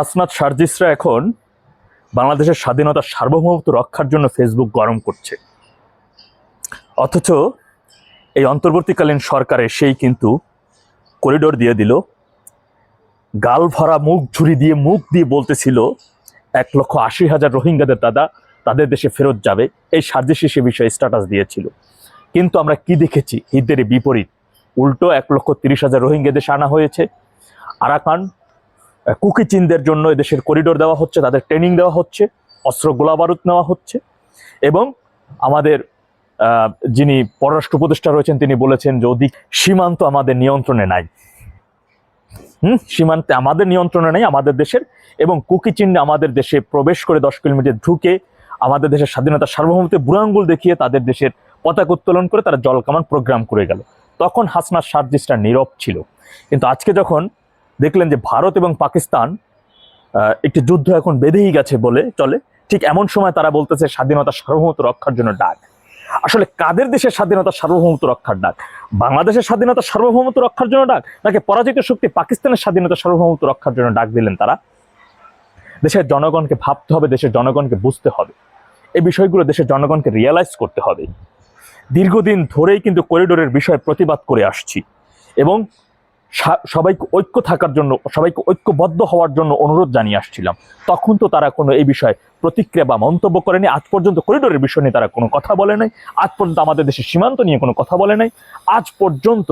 হাসনাত সার্জিসরা এখন বাংলাদেশের স্বাধীনতা সার্বভৌমত্ব রক্ষার জন্য ফেসবুক গরম করছে। অথচ এই অন্তর্বর্তীকালীন সরকারের সেই কিন্তু করিডোর দিয়ে দিল। গাল ভরা মুখ ঝুড়ি দিয়ে মুখ দিয়ে বলতেছিল, এক লক্ষ আশি হাজার রোহিঙ্গাদের দাদা, তাদের দেশে ফেরত যাবে। এই সার্জিসি সে বিষয়ে স্ট্যাটাস দিয়েছিল। কিন্তু আমরা কি দেখেছি? হিদের বিপরীত। উল্টো এক লক্ষ তিরিশ হাজার রোহিঙ্গা দেশে আনা হয়েছে। আরাকান কুকি চিনদের জন্য এদেশের করিডোর দেওয়া হচ্ছে, তাদের ট্রেনিং দেওয়া হচ্ছে, অস্ত্র গোলাবারুদ নেওয়া হচ্ছে এবং আমাদের যিনি পররাষ্ট্র উপদেষ্টা রয়েছেন, তিনি বলেছেন যে অধিক সীমান্ত আমাদের নিয়ন্ত্রণে নাই। হুম? সীমান্তে আমাদের নিয়ন্ত্রণে নাই, আমাদের দেশের এবং কুকি চিহ্নে আমাদের দেশে প্রবেশ করে দশ কিলোমিটার ঢুকে আমাদের দেশের স্বাধীনতা সার্বভৌমত্বে বুড়াঙ্গুল দেখিয়ে তাদের দেশের পতাকা উত্তোলন করে তারা জলকামান প্রোগ্রাম করে গেল। তখন হাসনার সার্জিসটা নীরব ছিল। কিন্তু আজকে যখন দেখলেন যে ভারত এবং পাকিস্তান একটি যুদ্ধ এখন বেঁধেই গেছে বলে চলে। ঠিক এমন সময় তারা বলতেছে, স্বাধীনতা সার্বভৌমত্ব রক্ষার জন্য ডাক। আসলে কাদের দেশের স্বাধীনতা সার্বভৌমত্ব রক্ষার ডাক? বাংলাদেশের স্বাধীনতা সার্বভৌমত্ব রক্ষার জন্য ডাক? নাকি পরাজিত শক্তি পাকিস্তানের স্বাধীনতা সার্বভৌমত্ব রক্ষার জন্য ডাক দিলেন তারা? দেশের জনগণকে ভাবতে হবে, দেশের জনগণকে বুঝতে হবে। এই বিষয়গুলো দেশের জনগণকে রিয়েলাইজ করতে হবে। দীর্ঘদিন ধরেই কিন্তু করিডোরের বিষয়ে প্রতিবাদ করে আসছি। এবং সবাইকে ঐক্য থাকার জন্য, সবাইকে ঐক্যবদ্ধ হওয়ার জন্য অনুরোধ জানিয়ে আসছিলাম। তখন তো তারা কোনো এই বিষয়ে প্রতিক্রিয়া বা মন্তব্য করেনি। আজ পর্যন্ত করিডোরের বিষয় নিয়ে তারা কোনো কথা বলে নাই। আজ পর্যন্ত আমাদের দেশের সীমান্ত নিয়ে কোনো কথা বলে নাই। আজ পর্যন্ত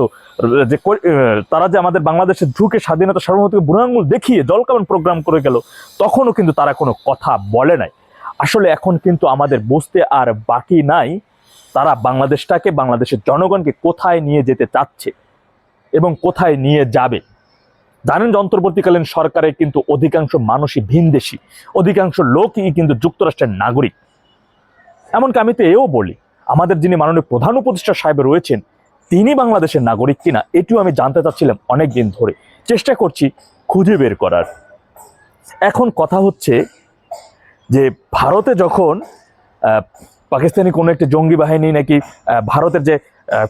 যে তারা যে আমাদের বাংলাদেশে ঢুকে স্বাধীনতা সার্বভৌমত্ব বুড়াঙ্গুল দেখিয়ে জলকামান প্রোগ্রাম করে গেল, তখনও কিন্তু তারা কোনো কথা বলে নাই। আসলে এখন কিন্তু আমাদের বুঝতে আর বাকি নাই তারা বাংলাদেশটাকে, বাংলাদেশের জনগণকে কোথায় নিয়ে যেতে চাচ্ছে। কোথায় নিয়ে যাবে? জানেন যন্ত্রবর্তীকালীন সরকারের কিন্তু অধিকাংশ মানুষই ভিনদেশি, অধিকাংশ লোকই কিন্তু যুক্তরাষ্ট্রের নাগরিক। এমনকি আমি তো এও বলি, আমাদের যিনি মাননীয় প্রধান উপদেষ্টা সাহেব রয়েছেন, তিনি বাংলাদেশের নাগরিক কিনা, এটিও আমি জানতে চাচ্ছিলাম অনেক দিন ধরে। চেষ্টা করছি খুঁজে বের করার। এখন কথা হচ্ছে যে ভারতে যখন পাকিস্তানি কোনো একটি জঙ্গি বাহিনী নাকি ভারতের যে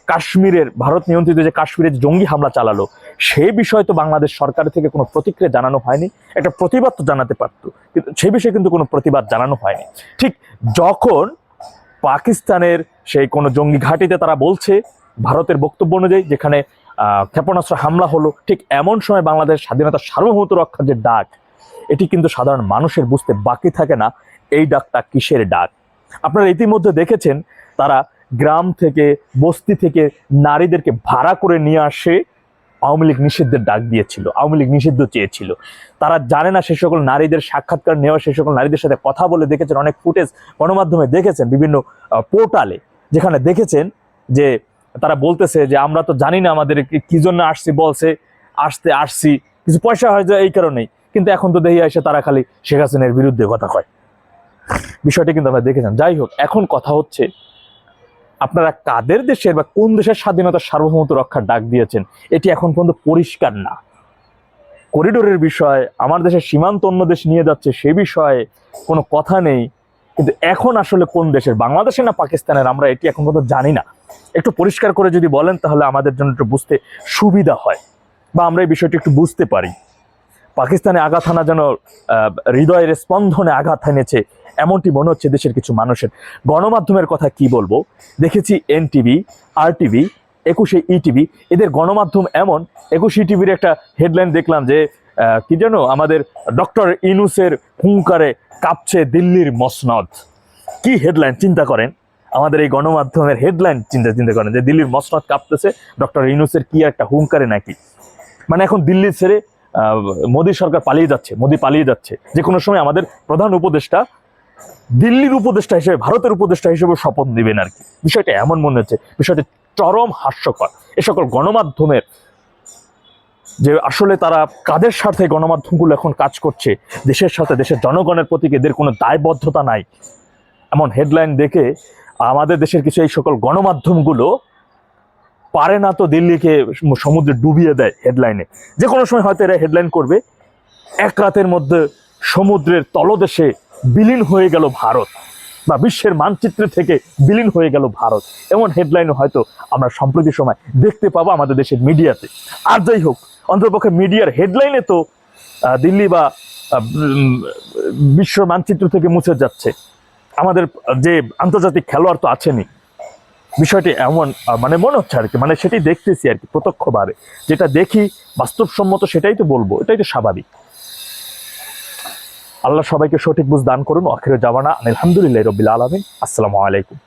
কাশ্মীরের, ভারত নিয়ন্ত্রিত যে কাশ্মীরের জঙ্গি হামলা চালালো সেই বিষয়ে তো বাংলাদেশ সরকার থেকে কোনো প্রতিক্রিয়া জানানো হয়নি, একটা প্রতিবাদ তো জানাতে পারতো, কিন্তু সেই বিষয়ে কিন্তু কোনো প্রতিবাদ জানানো হয়নি। ঠিক যখন পাকিস্তানের সেই কোনো জঙ্গি ঘাঁটিতে তারা বলছে, ভারতের বক্তব্য অনুযায়ী যেখানে ক্ষেপণাস্ত্র হামলা হলো, ঠিক এমন সময় বাংলাদেশ স্বাধীনতা সার্বভৌমত্ব রক্ষার যে ডাক, এটি কিন্তু সাধারণ মানুষের বুঝতে বাকি থাকে না, এই ডাকটা কিসের ডাক? আপনারা ইতিমধ্যে দেখেছেন, তারা গ্রাম থেকে, বস্তি থেকে নারীদেরকে ভাড়া করে নিয়ে আসে আওয়ামী লীগ নিষিদ্ধের ডাক দিয়েছিল, আওয়ামী লীগ নিষিদ্ধ চেয়েছিল। তারা জানে না সে সকল নারীদের সাক্ষাৎকার নেওয়া, সে সকল নারীদের সাথে কথা বলে দেখেছেন, অনেক ফুটেজ গণমাধ্যমে দেখেছেন, বিভিন্ন পোর্টালে, যেখানে দেখেছেন যে তারা বলতেছে যে, আমরা তো জানি না আমাদের কি- জন্য আসছি, বলছে, আসতে আসছি, কিছু পয়সা হয়তো এই কারণেই। কিন্তু এখন তো দেখি আসে তারা খালি শেখ হাসিনার বিরুদ্ধে কথা কয়। বিষয়টি কিন্তু আমরা দেখেছেন। যাই হোক, এখন কথা হচ্ছে আপনারা কাদের দেশের বা কোন দেশের স্বাধীনতা সার্বভৌমত্ব রক্ষার ডাক দিয়েছেন, এটি এখন পর্যন্ত পরিষ্কার না। করিডোরের বিষয়, আমার দেশের সীমান্ত অন্য দেশ নিয়ে যাচ্ছে সে বিষয়ে কোনো কথা নেই। কিন্তু এখন আসলে কোন দেশের, বাংলাদেশের না পাকিস্তানের, আমরা এটি এখন পর্যন্ত জানি না। একটু পরিষ্কার করে যদি বলেন, তাহলে আমাদের জন্য একটু বুঝতে সুবিধা হয় বা আমরা এই বিষয়টি একটু বুঝতে পারি। পাকিস্তানে আঘাত হানা যেন হৃদয়ের স্পন্দনে আঘাত হানেছে এমনটি মনে হচ্ছে দেশের কিছু মানুষের। গণমাধ্যমের কথা কি বলব? দেখেছি NTV R TV Ekushey ETV. এদের গণমাধ্যম এমন, একুশে টিভির একটা হেডলাইন দেখলাম যে কি যেন আমাদের ডক্টর ইনুসের হুঙ্কারে কাঁপছে দিল্লির মসনদ। কি হেডলাইন, চিন্তা করেন। আমাদের এই গণমাধ্যমের হেডলাইন চিন্তা চিন্তা করেন যে দিল্লির মসনদ কাঁপতেছে, ডক্টর ইনুসের কি একটা হুঙ্কারে নাকি? মানে এখন দিল্লি ছেড়ে মোদী সরকার পালিয়ে যাচ্ছে, মোদী পালিয়ে যাচ্ছে। যে কোনো সময় আমাদের প্রধান উপদেষ্টা দিল্লির উপদেষ্টা হিসেবে, ভারতের উপদেষ্টা হিসেবে শপথ নেবেন আর কি। বিষয়টা এমন মনে হচ্ছে, বিষয়টা চরম হাস্যকর। এ সকল গণমাধ্যমের যে আসলে তারা কাদের স্বার্থে গণমাধ্যমগুলো এখন কাজ করছে, দেশের সাথে দেশের জনগণের প্রতি এদের কোনো দায়বদ্ধতা নাই? এমন হেডলাইন দেখে আমাদের দেশের কিছু এই সকল গণমাধ্যমগুলো পারে না তো দিল্লিকে সমুদ্রে ডুবিয়ে দেয় হেডলাইনে। যে কোনো সময় হয়তো এরা হেডলাইন করবে। এক রাতের মধ্যে সমুদ্রের তলদেশে বিলীন হয়ে গেল ভারত বা বিশ্বের মানচিত্র থেকে বিলীন হয়ে গেল ভারত। এমন হেডলাইন হয়তো আমরা সম্প্রতি সময় দেখতে পাবো আমাদের দেশের মিডিয়াতে। আর যাই হোক, অন্ততপক্ষে মিডিয়ার হেডলাইনে তো দিল্লি বা বিশ্ব মানচিত্র থেকে মুছে যাচ্ছে। আমাদের যে আন্তর্জাতিক খেলোয়াড় তো আছেনই। বিষয়টি এমন মানে মনে হচ্ছে আর কি মানে সেটি দেখতেছি আর কি প্রত্যক্ষভাবে। যেটা দেখি বাস্তবসম্মত সেটাই তো বলব, এটাই তো স্বাভাবিক। আল্লাহ সবাইকে সঠিক বুঝ দান করুন। আখিরে জামানা আলহামদুলিল্লাহ রবিল আলমিন। আসসালামু আলাইকুম।